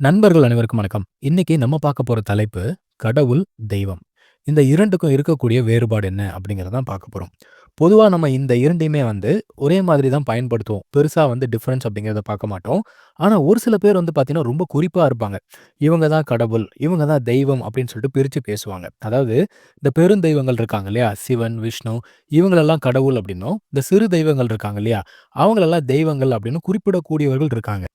நண்பர்கள் அனைவருக்கும் வணக்கம். இன்னைக்கு நம்ம பார்க்க போற தலைப்பு கடவுள், தெய்வம். இந்த இரண்டுக்கும் இருக்கக்கூடிய வேறுபாடு என்ன அப்படிங்கிறதான் பார்க்க போறோம். பொதுவா நம்ம இந்த இரண்டையுமே வந்து ஒரே மாதிரி தான் பயன்படுத்துவோம். பெருசா வந்து டிஃப்ரென்ஸ் அப்படிங்கிறத பார்க்க மாட்டோம். ஆனா ஒரு சில பேர் வந்து பார்த்தீங்கன்னா, ரொம்ப குறிப்பா இருப்பாங்க. இவங்க தான் கடவுள், இவங்க தான் தெய்வம் அப்படின்னு சொல்லிட்டு பிரிச்சு பேசுவாங்க. அதாவது இந்த பெருந்தெய்வங்கள் இருக்காங்க இல்லையா? சிவன், விஷ்ணு இவங்களெல்லாம் கடவுள் அப்படின்னும், இந்த சிறு தெய்வங்கள் இருக்காங்க இல்லையா? அவங்களெல்லாம் தெய்வங்கள் அப்படின்னு குறிப்பிடக்கூடியவர்கள் இருக்காங்க.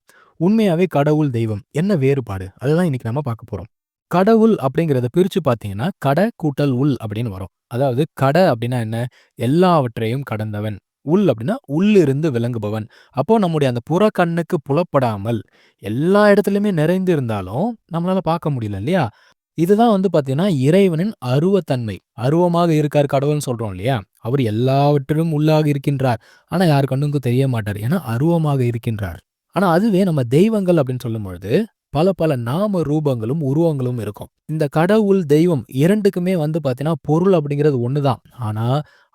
உண்மையாவே கடவுள், தெய்வம் என்ன வேறுபாடு? அதுதான் இன்னைக்கு நம்ம பார்க்க போறோம். கடவுள் அப்படிங்கிறத பிரிச்சு பார்த்தீங்கன்னா, கட கூட்டல் உள் அப்படின்னு வரும். அதாவது கட அப்படின்னா என்ன? எல்லாவற்றையும் கடந்தவன். உள் அப்படின்னா உள்ளிருந்து விளங்குபவன். அப்போ நம்முடைய அந்த புறக்கண்ணுக்கு புலப்படாமல் எல்லா இடத்துலயுமே நிறைந்து இருந்தாலும் நம்மளால பார்க்க முடியல இல்லையா? இதுதான் வந்து பார்த்தீங்கன்னா, இறைவனின் அருவத்தன்மை. அருவமாக இருக்கார் கடவுள்னு சொல்றோம் இல்லையா? அவர் எல்லாவற்றிலும் உள்ளாக இருக்கின்றார். ஆனா யார் கண்ணுக்கும் தெரிய மாட்டார். ஏன்னா அருவமாக இருக்கின்றார். ஆனா அதுவே நம்ம தெய்வங்கள் அப்படின்னு சொல்லும்பொழுது, பல பல நாம ரூபங்களும், உருவங்களும் இருக்கும். இந்த கடவுள், தெய்வம் இரண்டுக்குமே வந்து பார்த்தீங்கன்னா, பொருள் அப்படிங்கிறது ஒண்ணு தான். ஆனா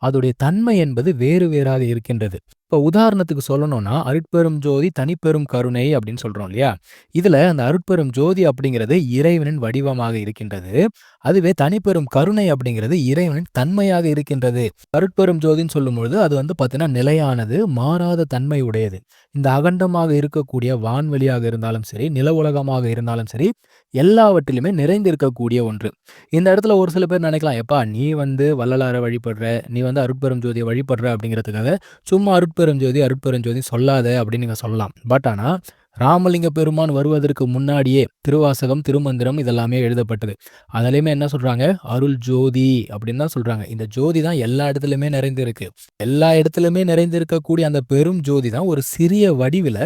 அதோடைய தன்மை என்பது வேறு வேறாக இருக்கின்றது. இப்ப உதாரணத்துக்கு சொல்லணும்னா, அருட்பெரும் ஜோதி தனிப்பெரும் கருணை அப்படின்னு சொல்றோம் இல்லையா? இதுல அந்த அருட்பெரும் ஜோதி அப்படிங்கிறது இறைவனின் வடிவமாக இருக்கின்றது. அதுவே தனிப்பெரும் கருணை அப்படிங்கிறது இறைவனின் தன்மையாக இருக்கின்றது. அருட்பெரும் ஜோதின்னு சொல்லும்பொழுது அது வந்து பார்த்தீங்கன்னா, நிலையானது, மாறாத தன்மை உடையது. இந்த அகண்டமாக இருக்கக்கூடிய வான்வெளியாக இருந்தாலும் சரி, நில உலகமாக இருந்தாலும் சரி, எல்லாவற்றிலுமே நிறைந்திருக்கக்கூடிய ஒன்று. இந்த இடத்துல ஒரு சில பேர் நினைக்கலாம், "எப்பா நீ வந்து வள்ளலார வழிபடுற, நீ வந்து அருட்பெரும் ஜோதியை வழிபடுற அப்படிங்கிறதுக்காக சும்மா அருட்பெரும் ஜோதி, அருட்பெரும் ஜோதி சொல்லாத" அப்படின்னு நீங்க சொல்லலாம். பட் ஆனா ராமலிங்க பெருமான் வருவதற்கு முன்னாடியே திருவாசகம், திருமந்திரம் இதெல்லாமே எழுதப்பட்டது. அதிலயுமே என்ன சொல்றாங்க? அருள் ஜோதி அப்படின்னு தான் சொல்றாங்க. இந்த ஜோதி தான் எல்லா இடத்துலயுமே நிறைந்திருக்கு எல்லா இடத்துலயுமே நிறைந்திருக்கக்கூடிய அந்த பெரும் ஜோதி தான் ஒரு சிறிய வடிவில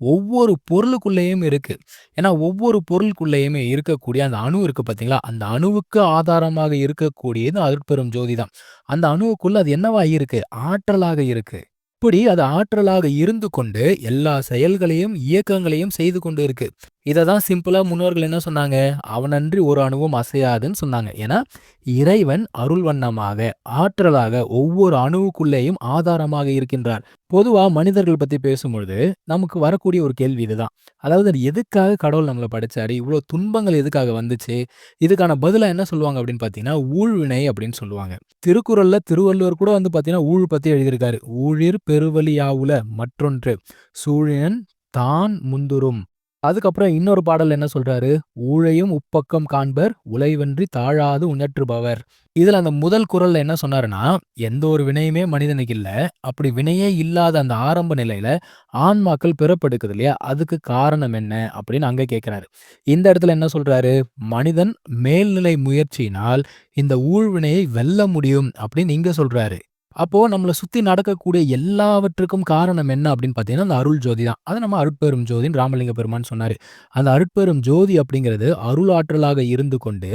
ஒவ்வொரு பொருளுக்குள்ளேயும் இருக்கு. ஏன்னா ஒவ்வொரு பொருளுக்குள்ளேயுமே இருக்கக்கூடிய அந்த அணு இருக்கு பார்த்தீங்களா? அந்த அணுவுக்கு ஆதாரமாக இருக்கக்கூடியது அருட்பெரும் ஜோதி தான். அந்த அணுவுக்குள்ள அது என்னவா இருக்கு? ஆற்றலாக இருக்கு. இப்படி அது ஆற்றலாக இருந்து கொண்டு எல்லா செயல்களையும், இயக்கங்களையும் செய்து கொண்டு இருக்கு. இதை தான் சிம்பிளாக முன்னோர்கள் என்ன சொன்னாங்க? "அவனன்றி ஒரு அணுவும் அசையாதுன்னு" சொன்னாங்க. ஏன்னா இறைவன் அருள் வண்ணமாக, ஆற்றலாக ஒவ்வொரு அணுவுக்குள்ளேயும் ஆதாரமாக இருக்கின்றார். பொதுவாக மனிதர்கள் பற்றி பேசும்பொழுது, நமக்கு வரக்கூடிய ஒரு கேள்வி இதுதான். அதாவது எதுக்காக கடவுள் நம்மளை படித்தாரு இவ்வளோ துன்பங்கள் எதுக்காக வந்துச்சு? இதுக்கான பதிலாக என்ன சொல்லுவாங்க அப்படின்னு பார்த்தீங்கன்னா, ஊழ்வினை அப்படின்னு சொல்லுவாங்க. திருக்குறளில் திருவள்ளுவர் கூட வந்து பார்த்தீங்கன்னா, ஊழ் பற்றி எழுதியிருக்காரு. ஊழிர் பெருவழியாவுல மற்றொன்று, சூழியன் தான் முந்துரும் அதுக்கப்புறம் இன்னொரு பாடல் என்ன சொல்றாரு? "ஊழையும் உப்பக்கம் காண்பர், உலைவன்றி தாழாது உணற்றுபவர் இதுல அந்த முதல் குரல்ல என்ன சொன்னாருன்னா, எந்த ஒரு வினையுமே மனிதனுக்கு இல்ல. அப்படி வினையே இல்லாத அந்த ஆரம்ப நிலையில ஆன்மாக்கள் பிறப்பெடுக்குது இல்லையா? அதுக்கு காரணம் என்ன? அப்படின்னு அங்க கேட்கிறாரு. இந்த இடத்துல என்ன சொல்றாரு? மனிதன் மேல்நிலை முயற்சியினால் இந்த ஊழ்வினையை வெல்ல முடியும் அப்படின்னு இங்க சொல்றாரு. அப்போ நம்மள சுத்தி நடக்கக்கூடிய எல்லாவற்றுக்கும் காரணம் என்ன அப்படின்னு பார்த்தீங்கன்னா, அந்த அருள் ஜோதி தான். அத நம்ம அருட்பெரும் ஜோதின்னு ராமலிங்க பெருமான் சொன்னாரு. அந்த அருட்பெரும் ஜோதி அப்படிங்கிறது அருள் ஆற்றலாக இருந்து கொண்டு,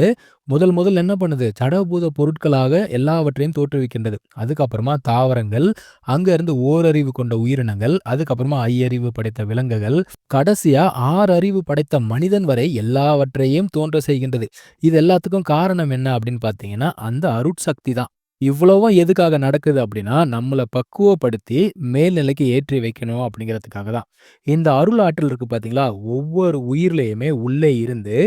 முதல் முதல் என்ன பண்ணுது? சடபூத பொருட்களாக எல்லாவற்றையும் தோற்றுவிக்கின்றது. அதுக்கப்புறமா தாவரங்கள், அங்க இருந்து ஓரறிவு கொண்ட உயிரினங்கள், அதுக்கப்புறமா ஐயறிவு படைத்த விலங்குகள், கடைசியா ஆறறிவு படைத்த மனிதன் வரை எல்லாவற்றையும் தோன்ற செய்கின்றது. இது எல்லாத்துக்கும் காரணம் என்ன அப்படின்னு பார்த்தீங்கன்னா, அந்த அருட்சக்தி தான். இவ்வளவும் எதுக்காக நடக்குது அப்படின்னா, நம்மள பக்குவப்படுத்தி மேல்நிலைக்கு ஏற்றி வைக்கணும் அப்படிங்கிறதுக்காக தான். இந்த அருள் ஆற்றல் இருக்கு பார்த்தீங்களா? ஒவ்வொரு உயிர்லயுமே உள்ளே இருந்து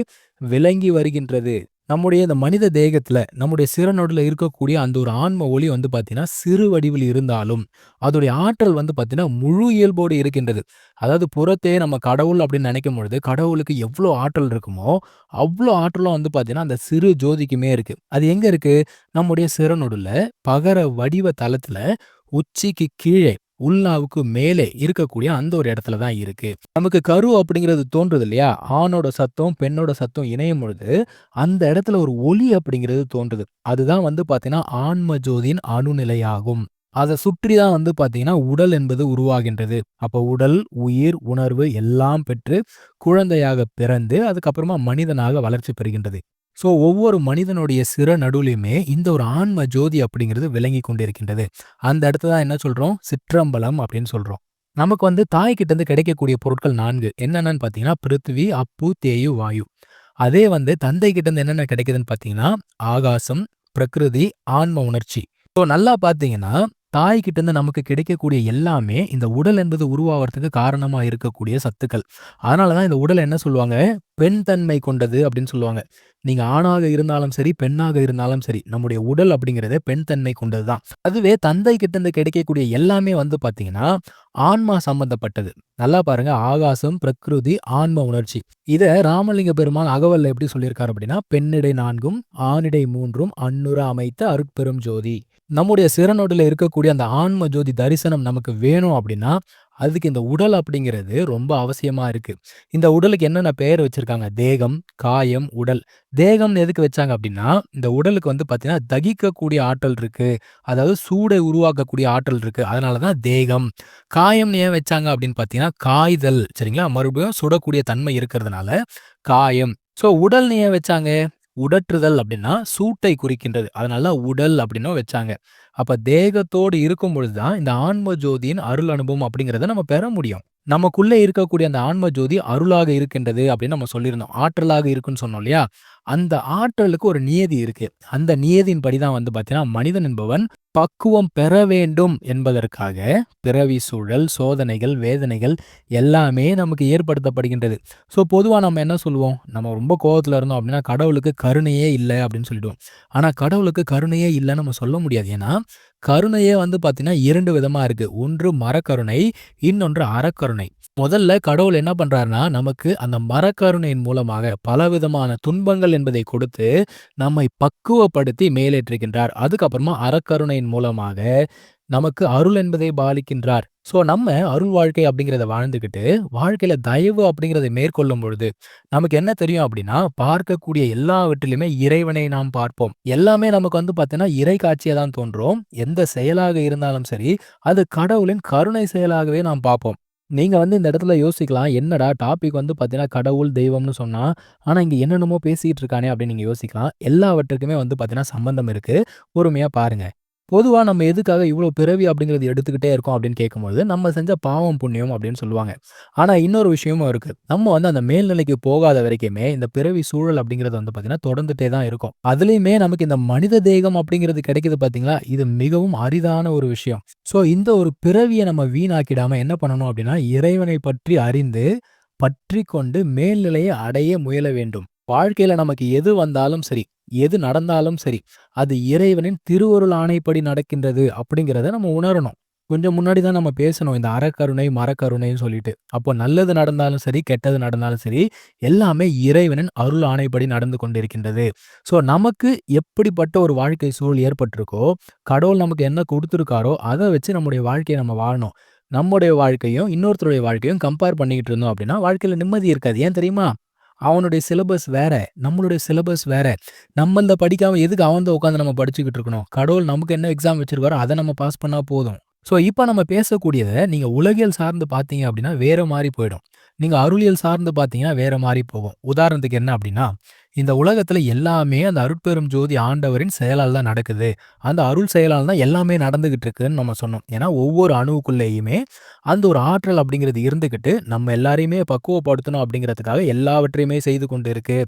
விளங்கி வருகின்றது. நம்முடைய இந்த மனித தேகத்தில் நம்முடைய சிரநொடில இருக்கக்கூடிய அந்த ஒரு ஆன்ம ஒளி வந்து பார்த்தீங்கன்னா, சிறு வடிவில் இருந்தாலும், அதோடைய ஆற்றல் வந்து பார்த்தீங்கன்னா, முழு இயல்போடு இருக்கின்றது. அதாவது புறத்தே நம்ம கடவுள் அப்படின்னு நினைக்கும் பொழுது, கடவுளுக்கு எவ்வளோ ஆற்றல் இருக்குமோ, அவ்வளோ ஆற்றலும் வந்து பார்த்தீங்கன்னா, அந்த சிறு ஜோதிக்குமே இருக்குது அது எங்கே இருக்குது நம்முடைய சிரநொடில பகர வடிவ தளத்தில் உச்சிக்கு கீழே, உல்லாவுக்கு மேலே இருக்கக்கூடிய அந்த ஒரு இடத்துல தான் இருக்கு. நமக்கு கரு அப்படிங்கிறது தோன்றுது இல்லையா? ஆணோட சத்தம், பெண்ணோட சத்தம் இணையும் பொழுது, அந்த இடத்துல ஒரு ஒலி அப்படிங்கிறது தோன்றுது. அதுதான் வந்து பார்த்தீங்கன்னா, ஆன்ம ஜோதியின் அணுநிலையாகும். அத சுற்றி தான் வந்து பார்த்தீங்கன்னா, உடல் என்பது உருவாகின்றது. அப்ப உடல், உயிர், உணர்வு எல்லாம் பெற்று குழந்தையாக பிறந்து, அதுக்கப்புறமா மனிதனாக வளர்ச்சி பெறுகின்றது. ஸோ ஒவ்வொரு மனிதனுடைய சிற நடுவுலயுமே இந்த ஒரு ஆன்ம ஜோதி அப்படிங்கிறது விளங்கிக் கொண்டிருக்கின்றது. அந்த இடத்துல தான் என்ன சொல்றோம்? சிற்றம்பலம் அப்படின்னு சொல்றோம். நமக்கு வந்து தாய்கிட்ட இருந்து கிடைக்கக்கூடிய பொருட்கள் நான்கு என்னென்னன்னு பார்த்தீங்கன்னா, பிருத்திவி, அப்பு, தேயு, வாயு. அதே வந்து தந்தை கிட்ட இருந்து என்னென்ன கிடைக்குதுன்னு பார்த்தீங்கன்னா, ஆகாசம், பிரகிருதி, ஆன்ம உணர்ச்சி. ஸோ நல்லா பார்த்தீங்கன்னா, தாய்கிட்ட இருந்து நமக்கு கிடைக்கக்கூடிய எல்லாமே இந்த உடல் என்பது உருவாவறதுக்கு காரணமா இருக்கக்கூடிய சத்துக்கள். அதனால தான் இந்த உடல் என்ன சொல்லுவாங்க, பெண் தன்மை கொண்டது அப்படின்னு சொல்லுவாங்க. நீங்க ஆணாக இருந்தாலும் சரி, பெண்ணாக இருந்தாலும் சரி, நம்முடைய உடல் அப்படிங்கிறதே பெண் தன்மை கொண்டது தான். அதுவே தந்தை கிட்ட இருந்து கிடைக்கக்கூடிய எல்லாமே வந்து பார்த்தீங்கன்னா, ஆன்மா சம்பந்தப்பட்டது. நல்லா பாருங்க. ஆகாசம், பிரகிருதி, ஆன்ம உணர்ச்சி. இத ராமலிங்க பெருமான் அகவல்ல எப்படி சொல்லியிருக்காரு அப்படின்னா, "பெண்ணிடை நான்கும், ஆணிடை மூன்றும் அன்னுர அமைத்த அருட்பெரும் ஜோதி." நம்முடைய சிரனோடுல இருக்கக்கூடிய அந்த ஆன்ம ஜோதி தரிசனம் நமக்கு வேணும் அப்படின்னா, அதுக்கு இந்த உடல் அப்படிங்கிறது ரொம்ப அவசியமாக இருக்குது இந்த உடலுக்கு என்னென்ன பெயர் வச்சுருக்காங்க தேகம், காயம், உடல். தேகம்னு எதுக்கு வச்சாங்க அப்படின்னா, இந்த உடலுக்கு வந்து பார்த்தீங்கன்னா, தகிக்கக்கூடிய ஆற்றல் இருக்குது அதாவது சூடை உருவாக்கக்கூடிய ஆற்றல் இருக்குது அதனால தான் தேகம். காயம்னு ஏன் வச்சாங்க அப்படின்னு பார்த்தீங்கன்னா, காய்தல் சரிங்களா? மறுபடியும் சுடக்கூடிய தன்மை இருக்கிறதுனால காயம். ஸோ உடல்னு ஏன் வச்சாங்க? உடற்றுதல் அப்படின்னா சூட்டை குறிக்கின்றது. அதனால உடல் அப்படின்னும் வச்சாங்க. அப்ப தேகத்தோடு இருக்கும் பொழுது தான் இந்த ஆன்ம ஜோதியின் அருள் அனுபவம் அப்படிங்கிறத நம்ம பெற முடியும். நமக்குள்ளே இருக்கக்கூடிய அந்த ஆன்ம ஜோதி அருளாக இருக்கின்றது அப்படின்னு நம்ம சொல்லியிருந்தோம். ஆற்றலாக இருக்குன்னு சொன்னோம் இல்லையா? அந்த ஆற்றலுக்கு ஒரு நியதி இருக்கு. அந்த நியதியின்படி தான் வந்து பார்த்தீங்கன்னா, மனிதன் என்பவன் பக்குவம் பெற வேண்டும் என்பதற்காக பிறவி சூழல், சோதனைகள், வேதனைகள் எல்லாமே நமக்கு ஏற்படுத்தப்படுகின்றது. ஸோ பொதுவாக நம்ம என்ன சொல்லுவோம்? நம்ம ரொம்ப கோபத்தில் இருந்தோம் அப்படின்னா, கடவுளுக்கு கருணையே இல்லை அப்படின்னு சொல்லிடுவோம். ஆனால் கடவுளுக்கு கருணையே இல்லைன்னு நம்ம சொல்ல முடியாது. ஏன்னா, கருணையே வந்து பார்த்தீங்கன்னா இரண்டு விதமா இருக்கு. ஒன்று மரக்கருணை, இன்னொன்று அறக்கருணை. முதல்ல கடவுள் என்ன பண்றாருன்னா, நமக்கு அந்த மரக்கருணையின் மூலமாக பலவிதமான துன்பங்கள் என்பதை கொடுத்து, நம்மை பக்குவப்படுத்தி மேலேற்றுகின்றார். அதுக்கப்புறமா அறக்கருணையின் மூலமாக நமக்கு அருள் என்பதை பாலிக்கின்றார். ஸோ நம்ம அருள் வாழ்க்கை அப்படிங்கிறத வாழ்ந்துகிட்டு, வாழ்க்கையில தயவு அப்படிங்கிறதை மேற்கொள்ளும் பொழுது, நமக்கு என்ன தெரியும் அப்படின்னா, பார்க்கக்கூடிய எல்லாவற்றிலுமே இறைவனை நாம் பார்ப்போம். எல்லாமே நமக்கு வந்து பார்த்தீங்கன்னா, இறை காட்சியா தான் தோன்றும். எந்த செயலாக இருந்தாலும் சரி, அது கடவுளின் கருணை செயலாகவே நாம் பார்ப்போம். நீங்க வந்து இந்த இடத்துல யோசிக்கலாம், என்னடா டாபிக் வந்து பார்த்தீங்கன்னா, கடவுள், தெய்வம்னு சொன்னா, ஆனா இங்க என்னென்னமோ பேசிட்டு இருக்கானே அப்படின்னு நீங்க யோசிக்கலாம். எல்லாவற்றுக்குமே வந்து பார்த்தீங்கன்னா, சம்பந்தம் இருக்கு. பொறுமையா பாருங்க. பொதுவா நம்ம எதுக்காக இவ்வளோ பிறவி அப்படிங்கிறது எடுத்துக்கிட்டே இருக்கோம் அப்படின்னு கேட்கும்பொழுது, நம்ம செஞ்ச பாவம், புண்ணியம் அப்படின்னு சொல்லுவாங்க. ஆனா இன்னொரு விஷயமும் இருக்கு. நம்ம வந்து அந்த மேல்நிலைக்கு போகாத வரைக்குமே, இந்த பிறவி சூழல் அப்படிங்கிறது வந்து பார்த்தீங்கன்னா, தொடர்ந்துட்டே தான் இருக்கும். அதுலயுமே நமக்கு இந்த மனித தேகம் அப்படிங்கிறது கிடைக்குது பார்த்தீங்களா? இது மிகவும் அரிதான ஒரு விஷயம். ஸோ இந்த ஒரு பிறவிய நம்ம வீணாக்கிடாம என்ன பண்ணணும் அப்படின்னா, இறைவனை பற்றி அறிந்து, பற்றி கொண்டு மேல்நிலையை அடைய முயல வேண்டும். வாழ்க்கையில நமக்கு எது வந்தாலும் சரி, எது நடந்தாலும் சரி, அது இறைவனின் திருவருள் ஆணைப்படி நடக்கின்றது அப்படிங்கிறத நம்ம உணரணும். கொஞ்சம் முன்னாடி தான் நம்ம பேசணும் இந்த அறக்கருணை, மரக்கருணைன்னு சொல்லிட்டு. அப்போ நல்லது நடந்தாலும் சரி, கெட்டது நடந்தாலும் சரி, எல்லாமே இறைவனின் அருள் ஆணைப்படி நடந்து கொண்டிருக்கின்றது. ஸோ நமக்கு எப்படிப்பட்ட ஒரு வாழ்க்கை சூழல் ஏற்பட்டிருக்கோ, கடவுள் நமக்கு என்ன கொடுத்துருக்காரோ அதை வச்சு நம்முடைய வாழ்க்கையை நம்ம வாழணும். நம்முடைய வாழ்க்கையும், இன்னொருத்தருடைய வாழ்க்கையும் கம்பேர் பண்ணிக்கிட்டு இருந்தோம் அப்படின்னா, வாழ்க்கையில நிம்மதி இருக்காது. ஏன் தெரியுமா? அவனுடைய சிலபஸ் வேற. நம்மளுடைய சிலபஸ் வேற. நம்ம இந்த படிக்காம எதுக்கு அவன்த உட்காந்து நம்ம படிச்சுக்கிட்டு இருக்கணும்? கடவுள் நமக்கு என்ன எக்ஸாம் வச்சிருக்காரோ, அதை நம்ம பாஸ் பண்ணா போதும். ஸோ இப்போ நம்ம பேசக்கூடியதை நீங்கள் உலகியல் சார்ந்து பார்த்தீங்க அப்படின்னா, வேற மாதிரி போயிடும். நீங்கள் அருளியல் சார்ந்து பார்த்தீங்கன்னா, வேற மாதிரி போகும். உதாரணத்துக்கு என்ன அப்படின்னா, இந்த உலகத்துல எல்லாமே அந்த அருட்பெரும் ஜோதி ஆண்டவரின் செயலால் தான் நடக்குது. அந்த அருள் செயலால் தான் எல்லாமே நடந்துகிட்டு இருக்குன்னு நம்ம சொன்னோம். ஏன்னா ஒவ்வொரு அணுவுக்குள்ளேயுமே அந்த ஒரு ஆற்றல் அப்படிங்கிறது இருந்துகிட்டு, நம்ம எல்லாரையுமே பக்குவப்படுத்தணும் அப்படிங்கிறதுக்காக எல்லாவற்றையுமே செய்து கொண்டு இருக்கு.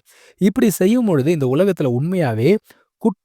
இப்படி செய்யும் பொழுது இந்த உலகத்துல உண்மையாவே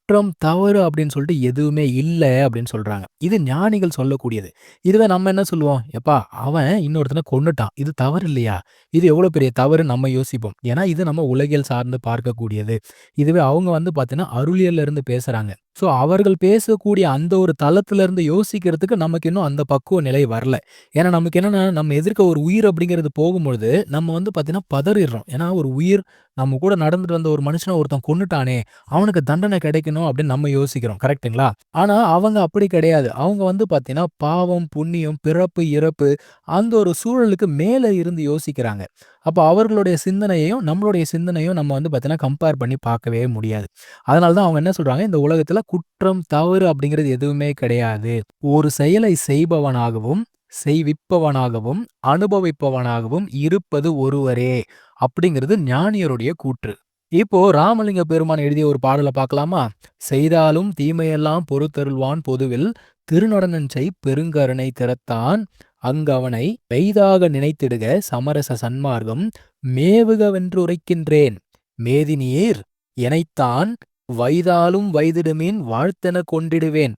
குற்றம், தவறு அப்படின்னு சொல்லிட்டு எதுவுமே இல்லை அப்படின்னு சொல்கிறாங்க இது ஞானிகள் சொல்லக்கூடியது. இதுவே நம்ம என்ன சொல்லுவோம்? "எப்பா அவன் இன்னொருத்தனை கொண்டுட்டான் இது தவறு இல்லையா? இது எவ்வளோ பெரிய தவறு நம்ம யோசிப்போம். ஏன்னா இது நம்ம உலகியல் சார்ந்து பார்க்கக்கூடியது. இதுவே அவங்க வந்து பார்த்தீங்கன்னா, அருளியல்ல இருந்து பேசுகிறாங்க ஸோ அவர்கள் பேசக்கூடிய அந்த ஒரு தளத்துலேருந்து யோசிக்கிறதுக்கு நமக்கு இன்னும் அந்த பக்குவ நிலை வரல. ஏன்னா நமக்கு என்னென்னா நம்ம எதிர்க்க ஒரு உயிர் அப்படிங்கிறது போகும்பொழுது, நம்ம வந்து பார்த்தீங்கன்னா பதறிடுறோம் ஏன்னா ஒரு உயிர் நம்ம கூட நடந்துட்டு வந்த ஒரு மனுஷனை ஒருத்தன் கொன்னுட்டானே! அவனுக்கு தண்டனை கிடைக்கணும் அப்படின்னு நம்ம யோசிக்கிறோம். கரெக்ட்டுங்களா? ஆனா அவங்க அப்படி கிடையாது. அவங்க வந்து பாத்தீங்கன்னா பாவம், புண்ணியம், பிறப்பு, இறப்பு அந்த ஒரு சூழலுக்கு மேல இருந்து யோசிக்கிறாங்க. அப்ப அவர்களுடைய சிந்தனையையும், நம்மளுடைய சிந்தனையும் நம்ம வந்து பார்த்தீங்கன்னா, கம்பேர் பண்ணி பார்க்கவே முடியாது. அதனால தான் அவங்க என்ன சொல்றாங்க, இந்த உலகத்துல குற்றம், தவறு அப்படிங்கிறது எதுவுமே கிடையாது. ஒரு செயலை செய்பவனாகவும், செய்விப்பவனாகவும், அனுபவிப்பவனாகவும் இருப்பது ஒருவரே அப்படிங்கிறது ஞானியருடைய கூற்று. இப்போ ராமலிங்க பெருமான் எழுதிய ஒரு பாடல பார்க்கலாமா? "செய்தாலும் தீமையெல்லாம் பொறுத்தருள்வான் பொதுவில், திருநடனஞ்சை பெருங்கருணை திறத்தான், அங்கவனை பெய்தாக நினைத்திடுக சமரச சன்மார்க்கம் மேவுகவென்றுரைக்கின்றேன். மேதினியேர் எனைத்தான் வைதாலும் வைதிடுமீன் வாழ்த்தென கொண்டிடுவேன்.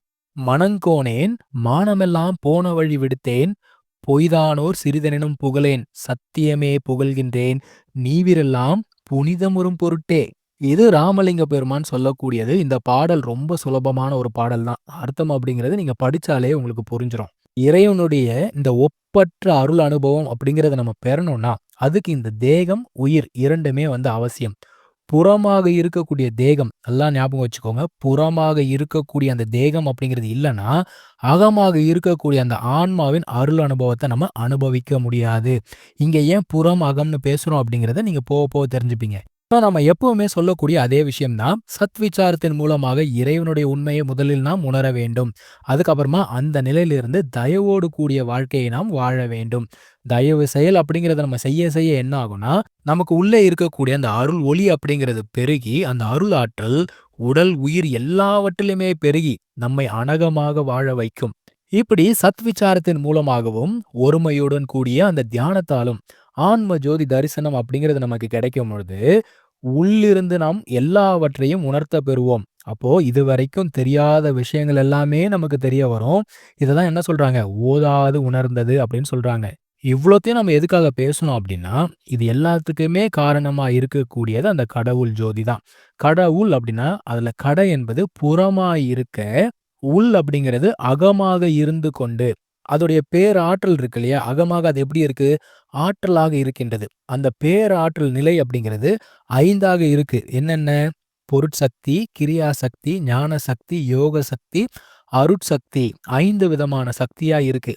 மனங்கோனேன் மானமெல்லாம் போன வழி விடுத்தேன் பொய்தானோர் சிறிதெனினும் புகழேன் சத்தியமே புகழ்கின்றேன். நீவிரெல்லாம் புனிதமுறும் பொருட்டே. இது ராமலிங்க பெருமான் சொல்லக்கூடியது? இந்த பாடல் ரொம்ப சுலபமான ஒரு பாடல் தான் அர்த்தம் அப்படிங்கிறது நீங்க படிச்சாலே உங்களுக்கு புரிஞ்சிடும் இறைவனுடைய இந்த ஒப்பற்ற அருள் அனுபவம் அப்படிங்கிறத நம்ம பெறணும்னா அதுக்கு இந்த தேகம் உயிர் இரண்டுமே வந்து அவசியம். புறமாக இருக்கக்கூடிய தேகம் எல்லாம் ஞாபகம் வச்சுக்கோங்க. புறமாக இருக்கக்கூடிய அந்த தேகம் அப்படிங்கிறது இல்லைன்னா அகமாக இருக்கக்கூடிய அந்த ஆன்மாவின் அருள் அனுபவத்தை நம்ம அனுபவிக்க முடியாது. இங்கே ஏன் புறம் அகம்னு பேசுகிறோம் அப்படிங்கிறத நீங்கள் போக போக தெரிஞ்சுப்பீங்க. நம்ம எப்பவுமே சொல்லக்கூடிய அதே விஷயம்தான். சத் விசாரத்தின் மூலமாக இறைவனுடைய உண்மையை முதலில் நாம் உணர வேண்டும். அதுக்கப்புறமா அந்த நிலையிலிருந்து தயவோடு கூடிய வாழ்க்கையை நாம் வாழ வேண்டும். தயவு செயல் அப்படிங்கிறத நம்ம செய்ய செய்ய என்ன ஆகும்னா நமக்கு உள்ளே இருக்கக்கூடிய அந்த அருள் ஒளி அப்படிங்கிறது பெருகி அந்த அருள் ஆற்றல் உடல் உயிர் எல்லாவற்றிலுமே பெருகி நம்மை அனகமாக வாழ வைக்கும். இப்படி சத் விசாரத்தின் மூலமாகவும் ஒருமையுடன் கூடிய அந்த தியானத்தாலும் ஆன்ம ஜோதி தரிசனம் அப்படிங்கிறது நமக்கு கிடைக்கும் பொழுது உள்ளிருந்து நாம் எல்லாவற்றையும் உணர்த்த பெறுவோம். அப்போ இதுவரைக்கும் தெரியாத விஷயங்கள் எல்லாமே நமக்கு தெரிய வரும். இததான் என்ன சொல்றாங்க? ஓதாது உணர்ந்தது அப்படின்னு சொல்றாங்க. இவ்வளோத்தையும் நம்ம எதுக்காக பேசணும் அப்படின்னா இது எல்லாத்துக்குமே காரணமா இருக்கக்கூடியது அந்த கடவுள் ஜோதி தான். கடவுள் அப்படின்னா அதுல கடை என்பது புறமாய் இருக்க உள் அப்படிங்கிறது அகமாக இருந்து கொண்டு அதோடைய பேராற்றல் இருக்கு இல்லையா? அகமாக அது எப்படி இருக்கு? ஆற்றலாக இருக்கின்றது. அந்த பேராற்றல் நிலை அப்படிங்கிறது ஐந்தாக இருக்கு. என்னென்ன? பொருட்சக்தி கிரியா சக்தி ஞான சக்தி யோக சக்தி அருட்சக்தி ஐந்து விதமான சக்தியா இருக்கு.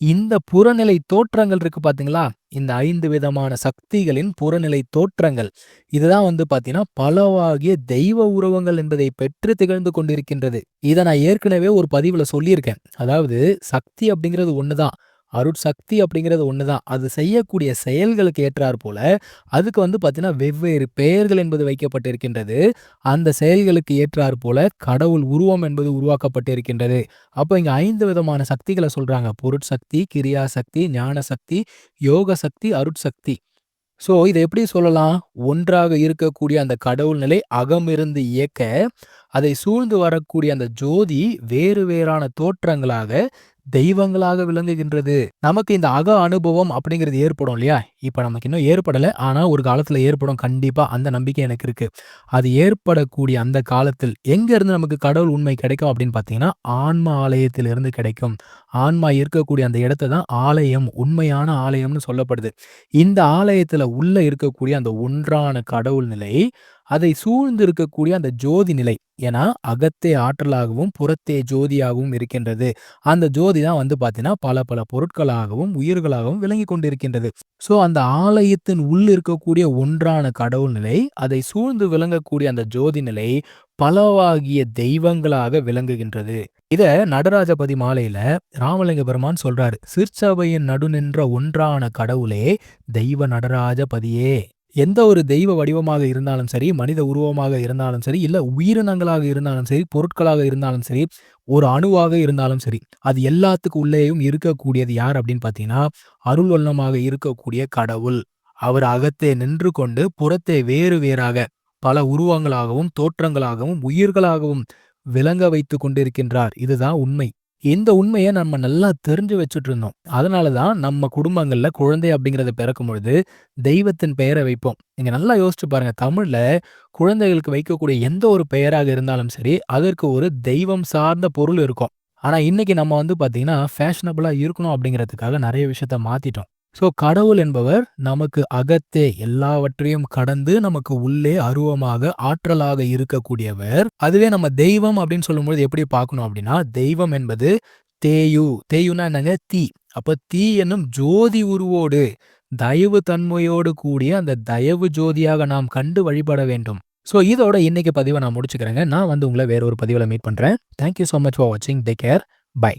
இந்த புறநிலை தோற்றங்கள் இருக்கு பாத்தீங்களா? இந்த ஐந்து விதமான சக்திகளின் புறநிலை தோற்றங்கள். இதுதான் வந்து பாத்தீங்கன்னா பலவாகிய தெய்வ உருவங்கள் என்பதை பெற்று திகழ்ந்து கொண்டிருக்கின்றது. இதை நான் ஏற்கனவே ஒரு பதிவுல சொல்லியிருக்கேன். அதாவது சக்தி அப்படிங்கிறது ஒண்ணுதான். அருட்சக்தி அப்படிங்கிறது ஒன்று தான். அது செய்யக்கூடிய செயல்களுக்கு ஏற்றார் போல அதுக்கு வந்து பார்த்தீங்கன்னா வெவ்வேறு பெயர்கள் என்பது வைக்கப்பட்டிருக்கின்றது. அந்த செயல்களுக்கு ஏற்றார் போல கடவுள் உருவம் என்பது உருவாக்கப்பட்டிருக்கின்றது. அப்போ இங்கே ஐந்து விதமான சக்திகளை சொல்கிறாங்க பொருட்சக்தி கிரியா சக்தி ஞான யோக சக்தி அருட்சக்தி. ஸோ இதை எப்படி சொல்லலாம்? ஒன்றாக இருக்கக்கூடிய அந்த கடவுள் நிலை அகமிருந்து இயக்க அதை சூழ்ந்து வரக்கூடிய அந்த ஜோதி வேறு வேறான தோற்றங்களாக தெய்வங்களாக விளங்குகின்றது. நமக்கு இந்த அக அனுபவம் அப்படிங்கிறது ஏற்படும் இல்லையா? இப்போ நமக்கு இன்னும் ஏற்படலை. ஆனால் ஒரு காலத்தில் ஏற்படும் கண்டிப்பாக அந்த நம்பிக்கை எனக்கு இருக்கு. அது ஏற்படக்கூடிய அந்த காலத்தில் எங்கேருந்து நமக்கு கடவுள் உண்மை கிடைக்கும் அப்படின்னு பார்த்தீங்கன்னா ஆன்ம ஆலயத்திலிருந்து கிடைக்கும். ஆன்மா இருக்கக்கூடிய அந்த இடத்த தான் ஆலயம் உண்மையான ஆலயம்னு சொல்லப்படுது. இந்த ஆலயத்துல உள்ள இருக்கக்கூடிய அந்த ஒன்றான கடவுள் நிலை அதை சூழ்ந்து இருக்கக்கூடிய அந்த ஜோதி நிலை. ஏன்னா அகத்தே ஆற்றலாகவும் புறத்தே ஜோதியாகவும் இருக்கின்றது. அந்த ஜோதி தான் வந்து பார்த்தீங்கன்னா பல பல பொருட்களாகவும் உயிர்களாகவும் விளங்கி கொண்டிருக்கின்றது. ஸோ அந்த அந்த ஆலயத்தின் உள் இருக்கக்கூடிய ஒன்றான கடவுள் நிலை அதை சூழ்ந்து விளங்கக்கூடிய அந்த ஜோதி நிலை பலவாகிய தெய்வங்களாக விளங்குகின்றது. இத நடராஜபதி மாலையில ராமலிங்க பெருமான் சொல்றாரு சிற்சபையின் நடுநின்ற ஒன்றான கடவுளே தெய்வ நடராஜபதியே. எந்த ஒரு தெய்வ வடிவமாக இருந்தாலும் சரி மனித உருவமாக இருந்தாலும் சரி இல்ல உயிரினங்களாக இருந்தாலும் சரி பொருட்களாக இருந்தாலும் சரி ஒரு அணுவாக இருந்தாலும் சரி அது எல்லாத்துக்கு உள்ளேயும் இருக்கக்கூடியது யார் அப்படின்னு பாத்தீங்கன்னா அருள் வல்லமாக இருக்கக்கூடிய கடவுள். அவர் அகத்தே நின்று கொண்டு புறத்தே வேறு வேறாக பல உருவங்களாகவும் தோற்றங்களாகவும் உயிர்களாகவும் விளங்க வைத்து கொண்டிருக்கின்றார். இதுதான் உண்மை. இந்த உண்மையை நம்ம நல்லா தெரிஞ்சு வச்சுட்டு இருந்தோம். அதனால தான் நம்ம குடும்பங்கள்ல குழந்தை அப்படிங்கிறத பிறக்கும் பொழுது தெய்வத்தின் பெயரை வைப்போம். நீங்கள் நல்லா யோசிச்சு பாருங்க தமிழ்ல குழந்தைகளுக்கு வைக்கக்கூடிய எந்த ஒரு பெயராக இருந்தாலும் சரி அதற்கு ஒரு தெய்வம் சார்ந்த பொருள் இருக்கும். ஆனா இன்னைக்கு நம்ம வந்து பாத்தீங்கன்னா ஃபேஷனபிளா இருக்கணும் அப்படிங்கிறதுக்காக நிறைய விஷயத்த மாத்திட்டோம். ஸோ கடவுள் என்பவர் நமக்கு அகத்தே எல்லாவற்றையும் கடந்து நமக்கு உள்ளே அருவமாக ஆற்றலாக இருக்கக்கூடியவர். அதுவே நம்ம தெய்வம் அப்படின்னு சொல்லும்போது எப்படி பார்க்கணும் அப்படின்னா தெய்வம் என்பது தேயு. தேயுனா என்னங்க? தீ. அப்ப தீ என்னும் ஜோதி உருவோடு தயவு தன்மையோடு கூடிய அந்த தயவு ஜோதியாக நாம் கண்டு வழிபட வேண்டும். ஸோ இதோட இன்னைக்கு பதிவை நான் முடிச்சுக்கிறேங்க. நான் வந்து உங்களை வேற ஒரு பதிவில் மீட் பண்றேன். தேங்க்யூ ஸோ மச் ஃபார் வாட்சிங் டே கேர் பை